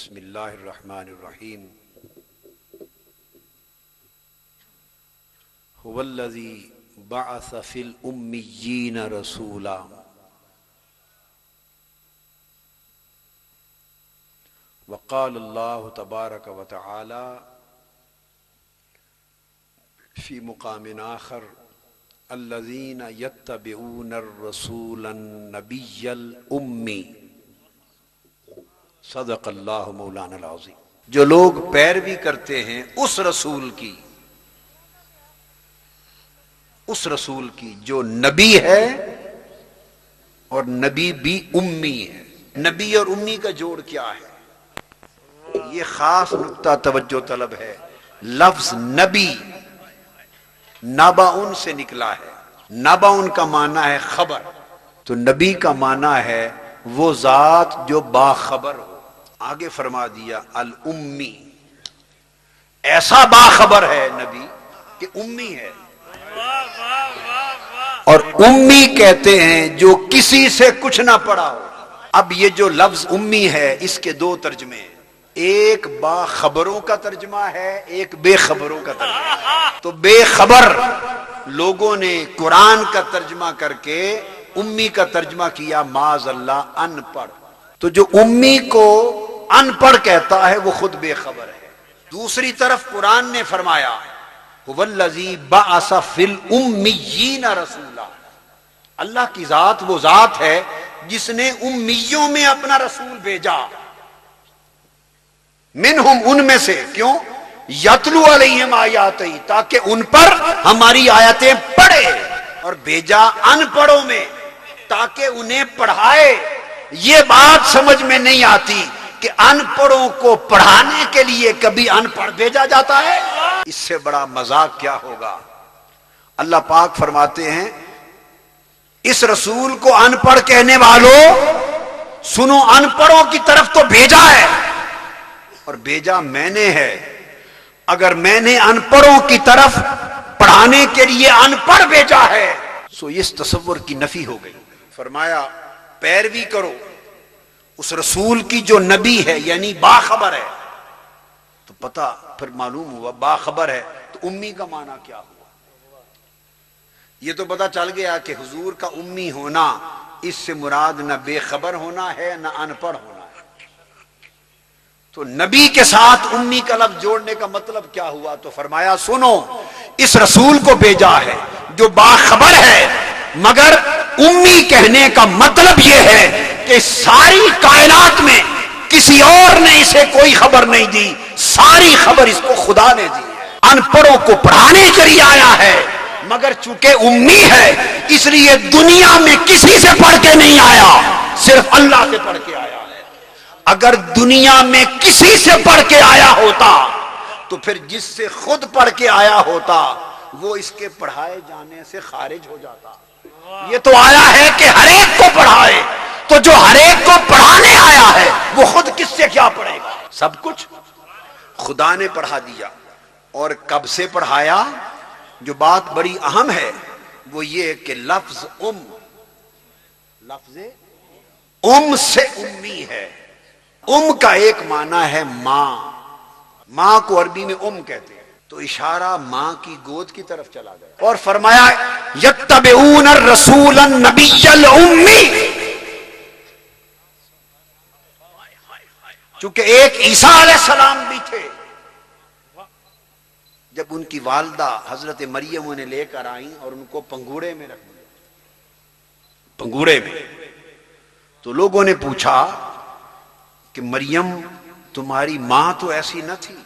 بسم اللہ الرحمن الرحیم۔ هو الذي بعث في الأميين رسولا۔ وقال الله تبارك وتعالى في مقام آخر الذين يتبعون الرسول النبي الأمي صدق اللہ مولانا العظیم۔ جو لوگ پیروی کرتے ہیں اس رسول کی، اس رسول کی جو نبی ہے اور نبی بھی امی ہے۔ نبی اور امی کا جوڑ کیا ہے؟ یہ خاص نقطہ توجہ طلب ہے۔ لفظ نبی نابا ان سے نکلا ہے۔ نابا ان کا معنی ہے خبر۔ تو نبی کا معنی ہے وہ ذات جو باخبر ہو۔ آگے فرما دیا، الامی۔ ایسا باخبر ہے نبی کہ امی ہے۔ اور امی کہتے ہیں جو کسی سے کچھ نہ پڑا ہو۔ اب یہ جو لفظ امی ہے، اس کے دو ترجمے ہیں۔ ایک با خبروں کا ترجمہ ہے، ایک بے خبروں کا ترجمہ تو بے خبر لوگوں نے قرآن کا ترجمہ کر کے امی کا ترجمہ کیا معذ اللہ ان پڑھ تو جو امی کو ان پڑھ کہتا ہے، وہ خود بے خبر ہے۔ دوسری طرف قرآن نے فرمایا والذی رسولا اللہ کی ذات وہ ذات ہے جس نے امیوں میں اپنا رسول بھیجا۔ منہم ان میں سے، کیوں؟ یتلو علیہم آیاتی، تاکہ ان پر ہماری آیتیں پڑھے اور بھیجا ان پڑھوں میں، تاکہ انہیں پڑھائے۔ یہ بات سمجھ میں نہیں آتی۔ کہ ان پڑھوں کو پڑھانے کے لیے کبھی ان پڑھ بھیجا جاتا ہے؟ اس سے بڑا مذاق کیا ہوگا؟ اللہ پاک فرماتے ہیں، اس رسول کو ان پڑھ کہنے والوں سنو ان پڑھوں کی طرف تو بھیجا ہے۔ اور بھیجا میں نے ہے۔ اگر میں نے ان پڑھوں کی طرف پڑھانے کے لیے ان پڑھ بھیجا ہے، سو اس تصور کی نفی ہو گئی۔ فرمایا، پیروی کرو۔ اس رسول کی جو نبی ہے یعنی باخبر ہے، تو پتا پھر معلوم ہوا باخبر ہے، تو امی کا معنی کیا ہوا؟ یہ تو پتا چل گیا کہ حضور کا امی ہونا، اس سے مراد نہ بے خبر ہونا ہے، نہ ان پڑھ ہونا ہے۔ تو نبی کے ساتھ امی کا لفظ جوڑنے کا مطلب کیا ہوا؟ تو فرمایا، سنو، اس رسول کو بھیجا ہے جو باخبر ہے، مگر امی کہنے کا مطلب یہ ہے کہ ساری کائنات میں کسی اور نے اسے کوئی خبر نہیں دی، ساری خبر اس کو خدا نے دی۔ ان پڑھوں کو پڑھانے کے لیے آیا ہے، مگر چونکہ امی ہے، اس لیے دنیا میں کسی سے پڑھ کے نہیں آیا، صرف اللہ سے پڑھ کے آیا ہے۔ اگر دنیا میں کسی سے پڑھ کے آیا ہوتا، تو پھر جس سے خود پڑھ کے آیا ہوتا، وہ اس کے پڑھائے جانے سے خارج ہو جاتا۔ یہ تو آیا ہے کہ ہر ایک کو پڑھائے۔ تو جو ہر ایک کو پڑھانے آیا ہے، وہ خود کس سے کیا پڑھے گا؟ سب کچھ خدا نے پڑھا دیا۔ اور کب سے پڑھایا؟ جو بات بڑی اہم ہے، وہ یہ کہ لفظ ام لفظ ام سے امی ہے۔ ام کا ایک معنی ہے ماں۔ ماں کو عربی میں ام کہتے ہیں۔ تو اشارہ ماں کی گود کی طرف چلا گیا۔ اور فرمایا، یتبعون الرسول النبی الامی۔ چونکہ ایک عیسیٰ علیہ السلام بھی تھے۔ جب ان کی والدہ حضرت مریم انہیں لے کر آئیں اور ان کو پنگوڑے میں رکھ دیا پنگوڑے میں۔ تو لوگوں نے پوچھا کہ مریم، تمہاری ماں تو ایسی نہ تھی۔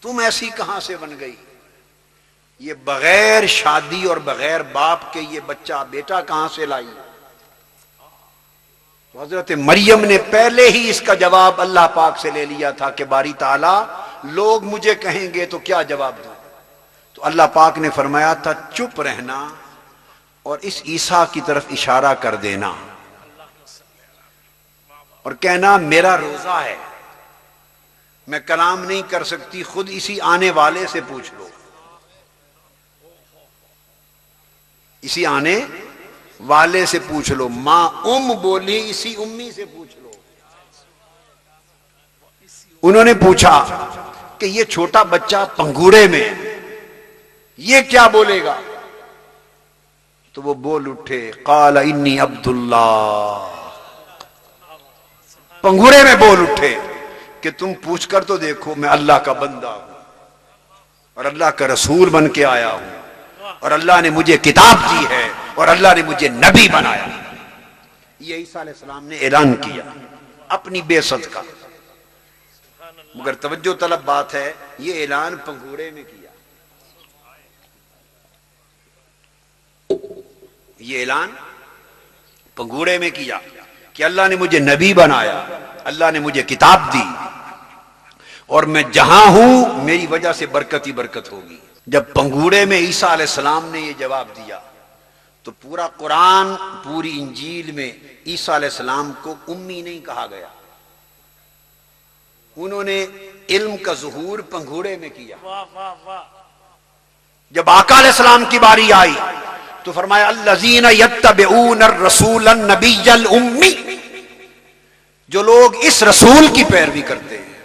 تم ایسی کہاں سے بن گئی؟ یہ بغیر شادی اور بغیر باپ کے یہ بچہ بیٹا کہاں سے لائی؟ حضرت مریم نے پہلے ہی اس کا جواب اللہ پاک سے لے لیا تھا کہ باری تعالی، لوگ مجھے کہیں گے تو کیا جواب دوں؟ تو اللہ پاک نے فرمایا تھا، چپ رہنا اور اس عیسیٰ کی طرف اشارہ کر دینا۔ اور کہنا، میرا روزہ ہے، میں کلام نہیں کر سکتی، خود اسی آنے والے سے پوچھ لو۔ اسی آنے والے سے پوچھ لو، ماں ام بولی اسی امی سے پوچھ لو۔ انہوں نے پوچھا کہ یہ چھوٹا بچہ پنگوڑے میں یہ کیا بولے گا؟ تو وہ بول اٹھے، قال انی عبداللہ۔ پنگوڑے میں بول اٹھے کہ تم پوچھ کر تو دیکھو، میں اللہ کا بندہ ہوں اور اللہ کا رسول بن کے آیا ہوں اور اللہ نے مجھے کتاب دی ہے۔ اور اللہ نے مجھے نبی بنایا۔ یہ عیسیٰ علیہ السلام نے اعلان کیا اپنی بے ست کا۔ مگر توجہ طلب بات ہے، یہ اعلان پنگوڑے میں کیا۔ یہ اعلان پنگوڑے میں کیا کہ اللہ نے مجھے نبی بنایا، اللہ نے مجھے کتاب دی۔ اور میں جہاں ہوں، میری وجہ سے برکت ہی برکت ہوگی۔ جب پنگوڑے میں عیسیٰ علیہ السلام نے یہ جواب دیا تو پورا قرآن پوری انجیل میں عیسیٰ علیہ السلام کو امی نہیں کہا گیا۔ انہوں نے علم کا ظہور پنگوڑے میں کیا۔ جب آقا علیہ السلام کی باری آئی تو فرمایا الذین یتبعون الرسول النبی الامی جو لوگ اس رسول کی پیروی کرتے ہیں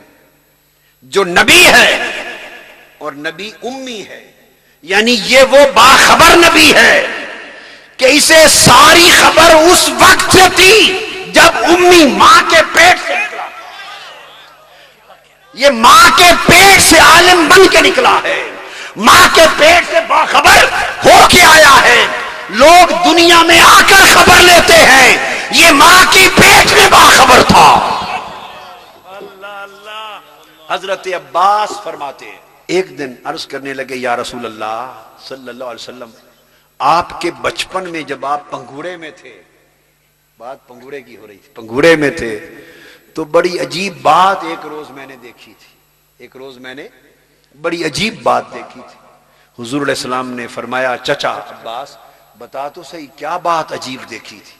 جو نبی ہے اور نبی امی ہے یعنی یہ وہ باخبر نبی ہے۔ کہ اسے ساری خبر اس وقت سے تھی جب امی ماں کے پیٹ سے نکلا۔ یہ ماں کے پیٹ سے عالم بن کے نکلا ہے۔ ماں کے پیٹ سے باخبر ہو کے آیا ہے۔ لوگ دنیا میں آ کر خبر لیتے ہیں۔ یہ ماں کی پیٹ میں باخبر تھا۔ حضرت عباس فرماتے ہیں، ایک دن عرض کرنے لگے، یا رسول اللہ صلی اللہ علیہ وسلم آپ کے بچپن میں جب آپ پنگوڑے میں تھے، بات پنگوڑے کی ہو رہی تھی، پنگوڑے میں تھے، تو بڑی عجیب بات ایک روز میں نے دیکھی تھی۔ ایک روز میں نے بڑی عجیب بات دیکھی تھی۔ حضور علیہ السلام نے فرمایا، چچا عباس، بتا تو صحیح کیا بات عجیب دیکھی تھی؟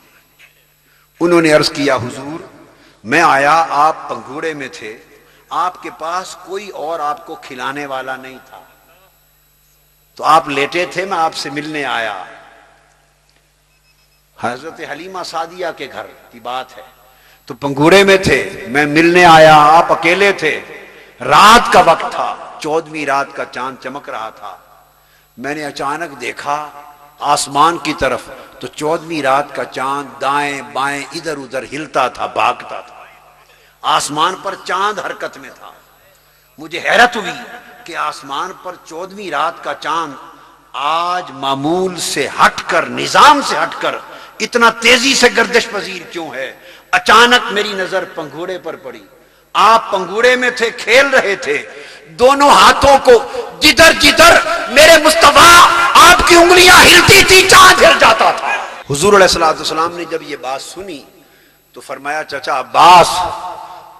انہوں نے عرض کیا، حضور، میں آیا، آپ پنگوڑے میں تھے، آپ کے پاس کوئی اور آپ کو کھلانے والا نہیں تھا۔ تو آپ لیٹے تھے، میں آپ سے ملنے آیا۔ حضرت حلیمہ سعدیہ کے گھر کی بات ہے۔ تو پنگوڑے میں تھے، میں ملنے آیا، آپ اکیلے تھے۔ رات کا وقت تھا چودویں رات کا چاند چمک رہا تھا۔ میں نے اچانک دیکھا آسمان کی طرف، تو چودویں رات کا چاند دائیں بائیں ادھر ادھر ہلتا تھا، بھاگتا تھا۔ آسمان پر چاند حرکت میں تھا۔ مجھے حیرت ہوئی کہ آسمان پر چودویں رات کا چاند آج معمول سے ہٹ کر، نظام سے ہٹ کر اتنا تیزی سے گردش پذیر کیوں ہے؟ اچانک میری نظر پنگوڑے پر پڑی۔ آپ پنگوڑے میں تھے، کھیل رہے تھے۔ دونوں ہاتھوں کو جدھر جدھر میرے مصطفیٰ آپ کی انگلیاں ہلتی تھی، چاند ہل جاتا تھا۔ حضور علیہ السلام السلام نے جب یہ بات سنی تو فرمایا، چچا عباس،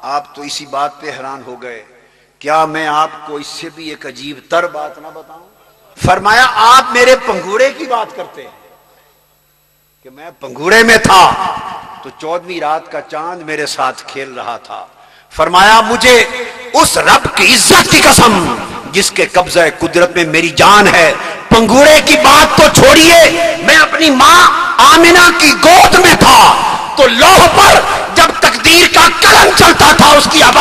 آپ تو اسی بات پہ حیران ہو گئے۔ کیا میں آپ کو اس سے بھی ایک عجیب تر بات نہ بتاؤں؟ فرمایا، آپ میرے پنگوڑے کی بات کرتے ہیں۔ کہ میں پنگوڑے میں تھا، تو چودویں رات کا چاند میرے ساتھ کھیل رہا تھا۔ فرمایا، مجھے اس رب کی عزت کی قسم، جس کے قبضہ قدرت میں میری جان ہے، پنگوڑے کی بات تو چھوڑیے، میں اپنی ماں آمینہ کی گود میں تھا۔ تو لوہ پر جب تقدیر کا قلم چلتا تھا، اس کی آواز